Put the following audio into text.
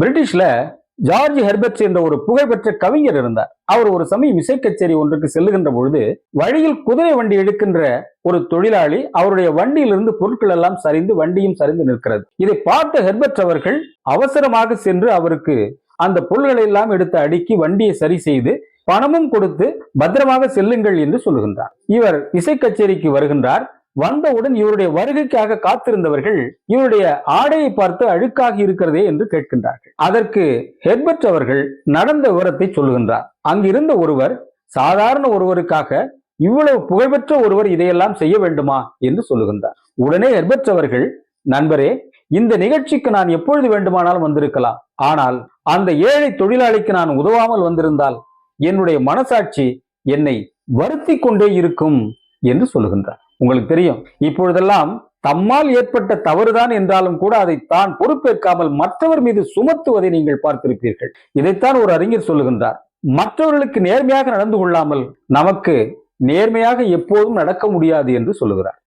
பிரிட்டிஷ்ல George Herbert என்ற ஒரு புகழ்பெற்ற கவிஞர் இருந்தார். அவர் ஒரு சமயம் இசை கச்சேரி ஒன்றுக்கு செல்லுகின்ற பொழுது வழியில் குதிரை வண்டி எடுக்கின்ற ஒரு தொழிலாளி அவருடைய வண்டியிலிருந்து பொருட்கள் எல்லாம் சரிந்து வண்டியும் சரிந்து நிற்கிறது. இதை பார்த்த ஹெர்பர்ட் அவர்கள் அவசரமாக சென்று அவருக்கு அந்த பொருள்களை எல்லாம் எடுத்து அடுக்கி வண்டியை சரி செய்து பணமும் கொடுத்து பத்திரமாக செல்லுங்கள் என்று சொல்லுகின்றார். இவர் இசை கச்சேரிக்கு வருகின்றார். வந்தவுடன் இவருடைய வருகைக்காக காத்திருந்தவர்கள் இவருடைய ஆடையை பார்த்து அழுக்காக இருக்கிறதே என்று கேட்கின்றார்கள். அதற்கு ஹெர்பர்ட் அவர்கள் நடந்த விவரத்தை சொல்லுகின்றார். அங்கிருந்த ஒருவர் சாதாரண ஒருவருக்காக இவ்வளவு புகழ்பெற்ற ஒருவர் இதையெல்லாம் செய்ய வேண்டுமா என்று சொல்லுகின்றார். உடனே ஹெர்பர்ட் அவர்கள் நண்பரே இந்த நிகழ்ச்சிக்கு நான் எப்பொழுது வேண்டுமானாலும் வந்திருக்கலாம். ஆனால் அந்த ஏழை தொழிலாளிக்கு நான் உதவாமல் வந்திருந்தால் என்னுடைய மனசாட்சி என்னை வருத்தி கொண்டே இருக்கும் என்று சொல்லுகின்றார். உங்களுக்கு தெரியும். இப்பொழுதெல்லாம் தம்மால் ஏற்பட்ட தவறுதான் என்றாலும் கூட அதை தான் பொறுப்பேற்காமல் மற்றவர் மீது சுமத்துவதை நீங்கள் பார்த்திருப்பீர்கள். இதைத்தான் ஒரு அறிஞர் சொல்லுகின்றார். மற்றவர்களுக்கு நேர்மையாக நடந்து கொள்ளாமல் நமக்கு நேர்மையாக எப்போதும் நடக்க முடியாது என்று சொல்லுகிறார்.